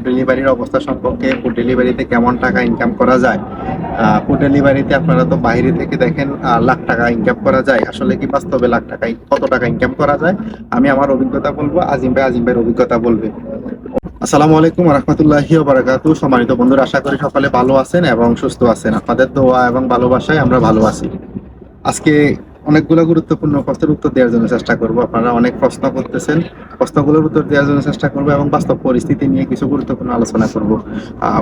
Food ডেলিভারির অবস্থা সম্পর্কে ফুড ডেলিভারিতে কেমন টাকা ইনকাম করা যায়? ফুড ডেলিভারিতে আপনারা তো বাইরে থেকে দেখেন লাখ টাকা ইনকাম করা যায়। আসলে কি বাস্তবে লাখ টাকা কত টাকা ইনকাম করা যায়? আমি আমার অভিজ্ঞতা বলব, আজিম ভাই আজিম ভাইয়ের অভিজ্ঞতা বলবে। আসসালামু আলাইকুম রহমতুল্লাহি বারাকাতু সম্মানিত বন্ধুরা, আশা করি সকলে ভালো আছেন এবং সুস্থ আছেন। আপনাদের দোয়া এবং ভালোবাসায় আমরা ভালো আছি। আজকে অনেকগুলো গুরুত্বপূর্ণ প্রশ্নের উত্তর দেওয়ার জন্য চেষ্টা করব। আপনারা অনেক প্রশ্ন করতেছেন প্রশ্নগুলোর উত্তর দেওয়ার জন্য চেষ্টা করব এবং বাস্তব পরিস্থিতি নিয়ে কিছু গুরুত্বপূর্ণ আলোচনা করব।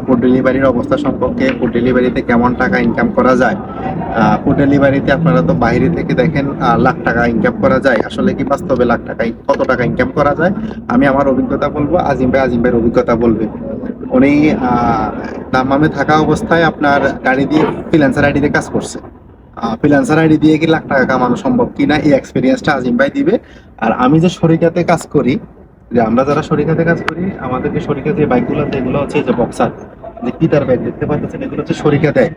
ফুড ডেলিভারির অবস্থা সম্পর্কে ফুড ডেলিভারিতে কেমন টাকা ইনকাম করা যায়? ফুড ডেলিভারিতে আপনারা তো বাইরে থেকে দেখেন লাখ টাকা ইনকাম করা যায়। আসলে কি বাস্তবে লাখ টাকা কত টাকা ইনকাম করা যায়? আমি আমার অভিজ্ঞতা বলব আজিম ভাই আজিম ভাইয়ের অভিজ্ঞতা বলবে। উনি আহ, দাম্মামে থাকা অবস্থায় আপনার গাড়ি দিয়ে ফ্রিল্যান্সার আইডিতে কাজ করছে। ফ্রিল্যান্সার আইডি দিয়ে কি লাখ টাকা কামানো সম্ভব কিনা এই এক্সপিরিয়েন্সটা আজিম ভাই দিবে। আর আমি যে শরিকাতে কাজ করি, যে আমরা যারা শরিকাতে কাজ করি আমাদের যে শরিকা যে বাইকগুলো আছে, এগুলো হচ্ছে যে বক্সার যে পিতার বাইক দেখতে পাচ্ছেন এগুলো হচ্ছে শরিকা দেয়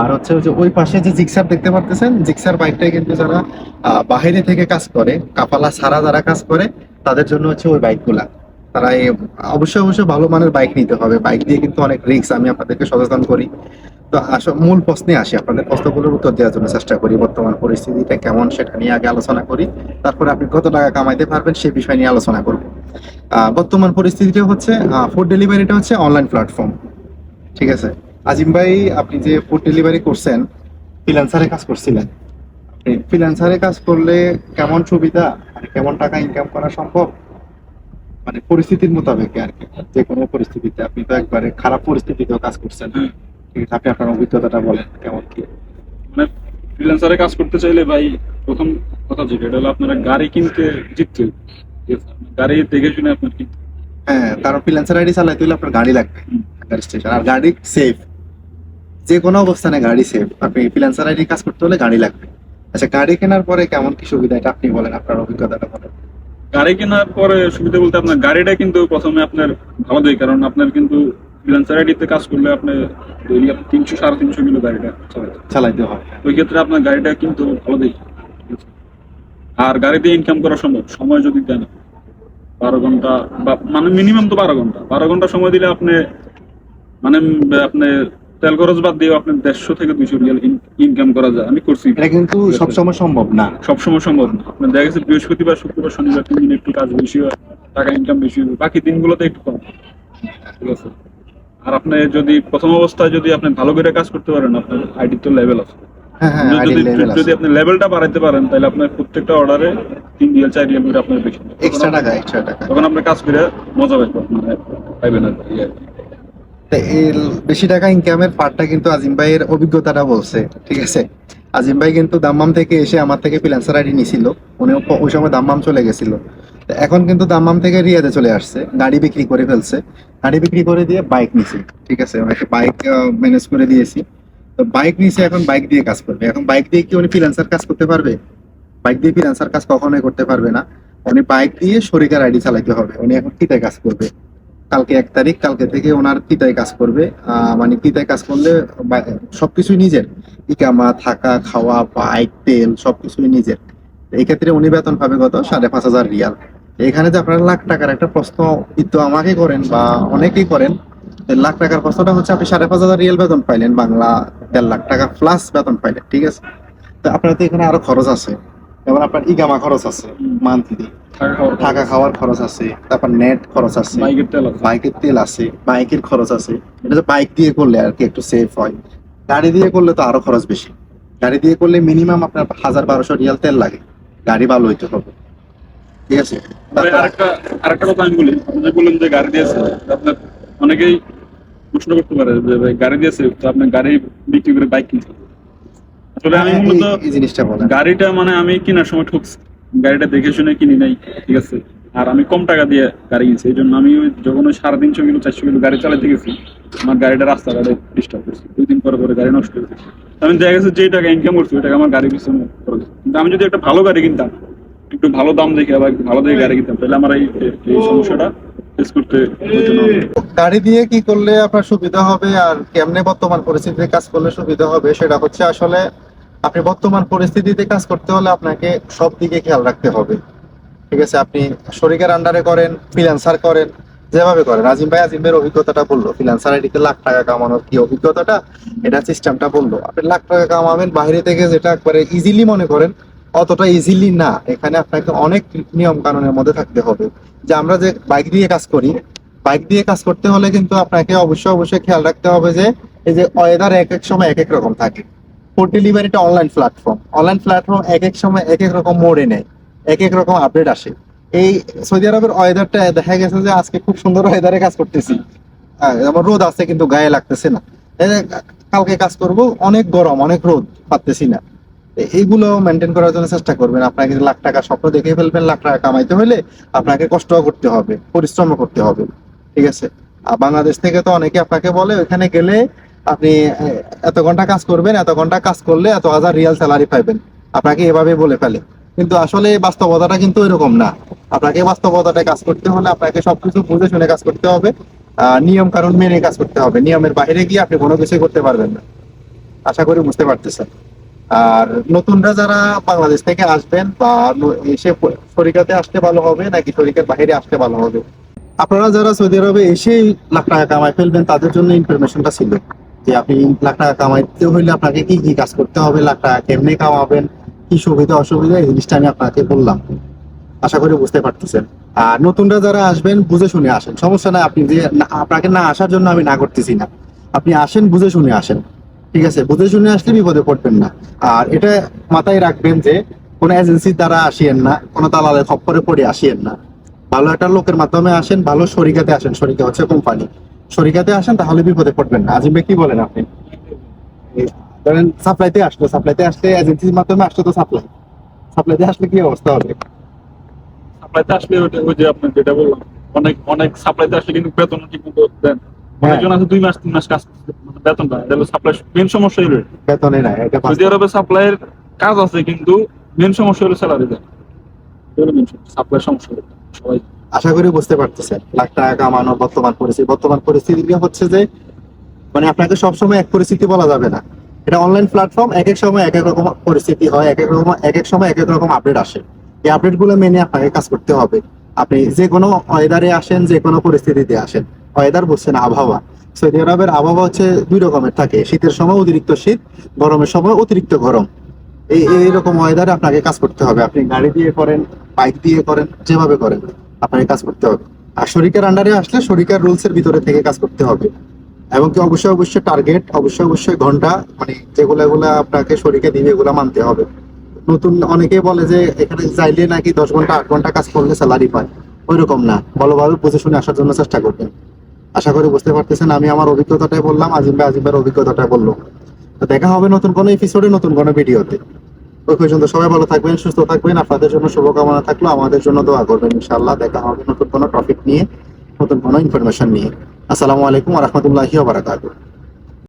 আর হচ্ছে ওই যে ওই পাশে যে জিক্সার দেখতে পারতেছেন জিক্সার বাইকটাই কিন্তু যারা বাহিরে থেকে কাজ করে কাপালা ছাড়া যারা কাজ করে, তাদের জন্য হচ্ছে ওই বাইকগুলা তারা অবশ্যই অবশ্যই ভালো মানের বাইক নিতে হবে। বাইক দিয়ে কিন্তু অনেক রিস্ক আমি আপনাদেরকে সচেতন করি। তো আসলে মূল প্রশ্নে আসি। আপনাদের প্রশ্নগুলোর উত্তর দেওয়ার জন্য চেষ্টা করি বর্তমান পরিস্থিতিটা কেমন, সেটা নিয়ে আগে আলোচনা করি। তারপরে আপনি কত টাকা কামাইতে পারবেন সেই বিষয় নিয়ে আলোচনা করব। বর্তমান পরিস্থিতিটা হচ্ছে ফুড ডেলিভারিটা হচ্ছে অনলাইন প্ল্যাটফর্ম ঠিক আছে? আজিম ভাই, আপনি যে ফুড ডেলিভারি করছেন ফ্রিল্যান্সারে কাজ করছিলেন। আপনি ফ্রিল্যান্সারে কাজ করলে কেমন সুবিধা কেমন টাকা ইনকাম করা সম্ভব? মানে পরিস্থিতির মোতাবেক আর কি। যে কোনো পরিস্থিতিতে আপনি তো একবারে খারাপ পরিস্থিতিতেও কাজ করছেন। ঠিক আছে আপনি আপনার অভিজ্ঞতাটা বলেন কেমন কি? মানে ফ্রিল্যান্সারে কাজ করতে চাইলে ভাই প্রথম কথা যেটা এটা হলো আপনারা গাড়ি কিনতে জিততে? গাড়ি দেখে শুনে আপনার কিনতে। হ্যাঁ কারণ ফ্রিল্যান্সার আইডি চালাইতে হলে আপনার গাড়ি লাগবে গাড়ি স্টেশন আর গাড়ি সেফ যে কোনো অবস্থানে গাড়ি সেফ আপনি ফ্রিল্যান্সার আইডি কাজ করতে হলে গাড়ি লাগবে। আচ্ছা গাড়ি কেনার পরে কেমন কি সুবিধা এটা আপনি বলেন আপনার অভিজ্ঞতাটা বলেন। গাড়ি কেনার পরে সুবিধা বলতে আপনার গাড়িটা কিন্তু প্রথমে আপনার ভালো দেয় কারণ আপনার কিন্তু ফ্রিল্যান্সার আইডিতে কাজ করলে আপনি ডেইলি তিনশো সাড়ে তিনশো কিলো গাড়িটা চালাইতে হয়। ওই ক্ষেত্রে আপনার গাড়িটা কিন্তু ভালো দেয়। আর গাড়ি দিয়ে ইনকাম করা সম্ভব সময় যদি দেন বারো ঘণ্টা বা মানে মিনিমাম তো বারো ঘণ্টা। বারো ঘণ্টা সময় দিলে আপনি মানে আপনি তেল খরচ বাদ দিয়ে আপনি দেড়শো থেকে দুইশো রিয়াল ইনকাম করা যায়। আমি করছি। এটা কিন্তু সবসময় সম্ভব না। সবসময় সম্ভব না। আপনার দেখা গেছে বৃহস্পতিবার শুক্রবার শনিবার তিন দিন একটু কাজ বেশি হয় টাকা ইনকাম বেশি হবে বাকি দিনগুলোতে একটু কম। ঠিক আছে? আর আপনি যদি প্রথম অবস্থায় যদি আপনি ভালো করে কাজ করতে পারেন আপনার আইডি তো লেভেল আছে। হ্যাঁ হ্যাঁ যদি যদি আপনি লেভেলটা বাড়াইতে পারেন তাহলে আপনার প্রত্যেকটা অর্ডারে তিন রিয়াল চার রিয়াল করে আপনার বেশি। এক্সট্রা টাকা এক্সট্রা টাকা। তখন আপনি কাজ করে মজা পাইবেন। পাইবেন আর বেশি টাকা ইনকামের পার্টটা কিন্তু আজিম ভাইয়ের অভিজ্ঞতাটা বলছে, ঠিক আছে? আজিম ভাই কিন্তু দাম্মাম থেকে এসে আমার থেকে ফ্রিল্যান্সার আইডি নিছিল উনি ওই সময় দাম্মাম চলে গেছিল। এখন কিন্তু দাম্মাম থেকে রিয়াদে চলে আসছে, গাড়ি বিক্রি করে ফেলছে। গাড়ি বিক্রি করে দিয়ে বাইক নিছে, ঠিক আছে? ওনাকে বাইক ম্যানেজ করে দিয়েছি। তো বাইক নিছে, এখন বাইক দিয়ে কাজ করবে। এখন বাইক দিয়ে কি উনি ফ্রিল্যান্সার কাজ করতে পারবে? বাইক দিয়ে ফ্রিল্যান্সার কাজ কখনোই করতে পারবে না। উনি বাইক দিয়ে শরিকার আইডি চালাতে হবে। উনি এখন কিতায় কাজ করবে? কালকে এক তারিখ, কালকে থেকে ওনার পিতায় কাজ করবে। মানে পিতায় কাজ করলে সবকিছুই নিজের। ইকামা, থাকা, খাওয়া, বাইক, তেল, সবকিছুই নিজের। এই ক্ষেত্রে উনি বেতন পাবে কত? সাড়ে পাঁচ হাজার রিয়াল। এখানে যে আপনারা লাখ টাকার একটা প্রশ্ন কিন্তু আমাকে করেন বা অনেকেই করেন লাখ টাকার প্রশ্নটা হচ্ছে, আপনি সাড়ে পাঁচ হাজার রিয়াল বেতন পাইলেন, বাংলা দেড় লাখ টাকা প্লাস বেতন পাইলেন, ঠিক আছে? তো আপনার তো এখানে আরও খরচ আছে। যেমন আপনার ইকামা খরচ আছে। মান্থলি। থাকা খাওয়ার খরচ? আছে তারপর নেট খরচ আছে বাইকের তেল আছে? বাইকের খরচ আছে। এটা বাইক দিয়ে করলে আর কি একটু সেফ হয়। গাড়ি দিয়ে করলে তো আরও খরচ বেশি। গাড়ি দিয়ে করলে মিনিমাম আপনার হাজার বারোশো রিয়াল তেল লাগে। গাড়ি ভালো হইতে হবে। ঠিক আছে? আরেকটা আরেকটা কথা আমি বলি। আপনি যে বললেন যে গাড়ি দিয়েছে আপনার অনেকেই প্রশ্ন করতে পারে যে ভাই গাড়ি দিয়েছে তো আপনি গাড়ি বিক্রি করে বাইক কিনতে হবে। আসলে আমি হ্যাঁ, মূলত এই- এই জিনিসটা বলেন। গাড়িটা মানে আমি কেনার সময় ঠকছি। গাড়িটা দেখে শুনে কিনি নাই, ঠিক আছে? আর আমি কম টাকা দিয়ে গাড়ি কিনছি, এই জন্য আমি যখন ওই সাড়ে তিনশো কিলো চারশো কিলো গাড়ি চালাতে গেছি, আমার গাড়িটা রাস্তাঘাটে ডিস্টার্ব করছি। দুই দিন পরে পরে গাড়ি নষ্ট হয়েছে। আমি দেখা গেছে যে টাকা ইনকাম করছি, ওই টাকা আমার গাড়ি পিছনে খরচ কিন্তু আমি যদি একটা ভালো গাড়ি কিনতাম, একটু ভালো দাম দেখে একটু ভালো দেখে গাড়ি কিনতাম, তাহলে আমার এই সমস্যাটা করতে গাড়ি দিয়ে কি করলে আপনার সুবিধা হবে, আর কেমনে বর্তমান পরিস্থিতিতে কাজ করলে সুবিধা হবে, সেটা হচ্ছে আসলে আপনি বর্তমান পরিস্থিতিতে কাজ করতে হলে আপনাকে সব দিকে খেয়াল রাখতে হবে। ঠিক আছে, আপনি শরিকের আন্ডারে করেন ফ্রিল্যান্সার করেন, যেভাবে করেন। আজিম ভাই আজিম ভাইয়ের অভিজ্ঞতাটা বলল ফ্রিল্যান্সার আইডিতে লাখ টাকা কামানোর কি অভিজ্ঞতাটা? এটা সিস্টেমটা বলল। আপনি লাখ টাকা কামাবেন, বাইরে থেকে যেটা একবারে ইজিলি মনে করেন, অতটা ইজিলি না। এখানে আপনাকে অনেক নিয়ম কানুনের মধ্যে থাকতে হবে। যে আমরা যে বাইক দিয়ে কাজ করি বাইক দিয়ে কাজ করতে হলে কিন্তু আপনাকে অবশ্যই অবশ্যই খেয়াল রাখতে হবে যে, এই যে ওয়েদার এক এক সময় এক এক রকম থাকে। ফুড ডেলিভারিটা অনলাইন প্ল্যাটফর্ম অনলাইন প্ল্যাটফর্ম এক এক সময় এক এক রকম মোড়ে নেয়, এক এক রকম আপডেট আসে। এই সৌদি আরবের ওয়েদারটা দেখা গেছে যে আজকে খুব সুন্দর ওয়েদারে কাজ করতেছি। যেমন রোদ আছে কিন্তু গায়ে লাগতেছে না। কালকে কাজ করব, অনেক গরম, অনেক রোদ, পারতেছি না। এইগুলো মেনটেন করার জন্য চেষ্টা করবেন। আপনাকে লাখ টাকা স্বপ্ন দেখে ফেলবেন, লাখ টাকা কামাইতে হলে আপনাকে কষ্ট করতে হবে পরিশ্রম করতে হবে। ঠিক আছে? বাংলাদেশ থেকে তো অনেকে আপনাকে বলে ওখানে গেলে আপনি এত ঘণ্টা কাজ করবেন, এত ঘণ্টা কাজ করলে এত হাজার রিয়াল স্যালারি পাইবেন। আপনাকে এভাবে বলে ফেলে। কিন্তু আসলে বাস্তবতাটা কিন্তু এরকম না। আপনাকে বাস্তবতাটা কাজ করতে হলে আপনাকে সবকিছু বুঝে শুনে কাজ করতে হবে। নিয়ম কারণ মেনে কাজ করতে হবে। নিয়মের বাইরে গিয়ে আপনি কোনো কিছু করতে পারবেন না। আশা করি বুঝতে পারতেছেন। আর নতুনরা যারা বাংলাদেশ থেকে আসবেন বা এসে শরিকাতে আসতে ভালো হবে, নাকি শরিকের বাইরে আসতে ভালো হবে? আপনারা যারা সৌদি আরবে এসেই লাখ টাকা কামাই ফেলবেন, তাদের জন্য ইনফরমেশনটা ছিল। যে আপনি লাখ টাকা কামাইতে হইলে আপনাকে কি কি কাজ করতে হবে, লাখ টাকা কেমনে কামাবেন, কি সুবিধা, অসুবিধা, এই জিনিসটা আমি আপনাকে বললাম। আশা করি বুঝতে পারতেছেন। আর নতুনরা যারা আসবেন, বুঝে শুনে আসেন। সমস্যা নাই, আপনি যে আপনাকে না আসার জন্য আমি না করতেছি না। আপনি আসেন, বুঝে শুনে আসেন। ঠিক আছে? বুঝে শুনে আসলে বিপদে পড়বেন না। আর এটা মাথায় রাখবেন যে, কোনো এজেন্সির দ্বারা আসিয়েন না, কোনো দালালের খপ্পরে পড়ে আসিয়েন না। ভালো একটা লোকের মাধ্যমে আসেন, ভালো শরিকাতে আসেন। শরিকা হচ্ছে কোম্পানি। শরিকাতে আসেন তাহলে বিপদে পড়বেন না। আজিম ভাই কি বলেন আপনি? ধরেন সাপ্লাইতে আসলো সাপ্লাইতে আসলে এজেন্সির মাধ্যমে আসলো তো সাপ্লাই সাপ্লাইতে আসলে কি অবস্থা হবে? সাপ্লাইতে আসলে ওই যে আপনি যেটা বললাম অনেক অনেক সাপ্লাইতে আসলে কিন্তু বেতন ঠিক মতো দেন। হ্যাঁ। অনেকজন আছে দুই মাস তিন মাস কাজ মানে বেতন পায় সাপ্লাই মেন সমস্যা হলো বেতনে নাই এটা সৌদি আরবে সাপ্লাইয়ের কাজ আছে কিন্তু মেন সমস্যা হলো স্যালারি দেয় সাপ্লাই সমস্যা। সবাই আশা করি বুঝতে পারতেছেন। লাখ টাকা কামানো বর্তমান পরিস্থিতি। বর্তমান পরিস্থিতি হচ্ছে যে মানে আপনাকে সবসময় এক পরিস্থিতি বলা যাবে না। এটা অনলাইন প্ল্যাটফর্ম এক এক সময় এক এক রকম পরিস্থিতি হয়, এক এক রকম, এক এক সময় এক এক রকম আপডেট আসে। এই আপডেটগুলো মেনে আপনাকে কাজ করতে হবে। আপনি যে কোনো ওয়েদারে আসেন, যে কোনো পরিস্থিতিতে আসেন। ওয়েদার বুঝছেন আবহাওয়া। সৌদি আরবের আবহাওয়া হচ্ছে দুই রকমের থাকে। শীতের সময় অতিরিক্ত শীত, গরমের সময় অতিরিক্ত গরম। এই এইরকম ওয়েদারে আপনাকে কাজ করতে হবে। আপনি গাড়ি দিয়ে করেন বাইক দিয়ে করেন, যেভাবে করেন। আপনাকে কাজ করতে হবে। আর শরিকের আন্ডারে আসলে শরিকার রুলস এর ভিতরে থেকে কাজ করতে হবে। এবং কি অবশ্যই অবশ্যই টার্গেট অবশ্যই অবশ্যই ঘণ্টা মানে যেগুলো এগুলো আপনাকে শরিকে দিবে, এগুলো মানতে হবে। নতুন অনেকে বলে যে, এখানে চাইলে নাকি দশ ঘণ্টা, আট ঘণ্টা কাজ করলে স্যালারি পায়। ওইরকম না। ভালোভাবে বুঝে শুনে আসার জন্য চেষ্টা করবেন। আশা করি বুঝতে পারতেছেন, আমি আমার অভিজ্ঞতাটাই বললাম, আজিম ভাই আজিম ভাইয়ের অভিজ্ঞতাটাই বলল। দেখা হবে নতুন কোনো এপিসোডে নতুন কোনো ভিডিওতে ওই পর্যন্ত সবাই ভালো থাকবেন, সুস্থ থাকবেন। আপনাদের জন্য শুভকামনা থাকল। আমাদের জন্য দোয়া করবেন ইনশাল্লাহ দেখা হবে নতুন কোনো টপিক নিয়ে, নতুন কোনো ইনফরমেশন নিয়ে। আসসালামু আলাইকুম রহমতুল্লাহি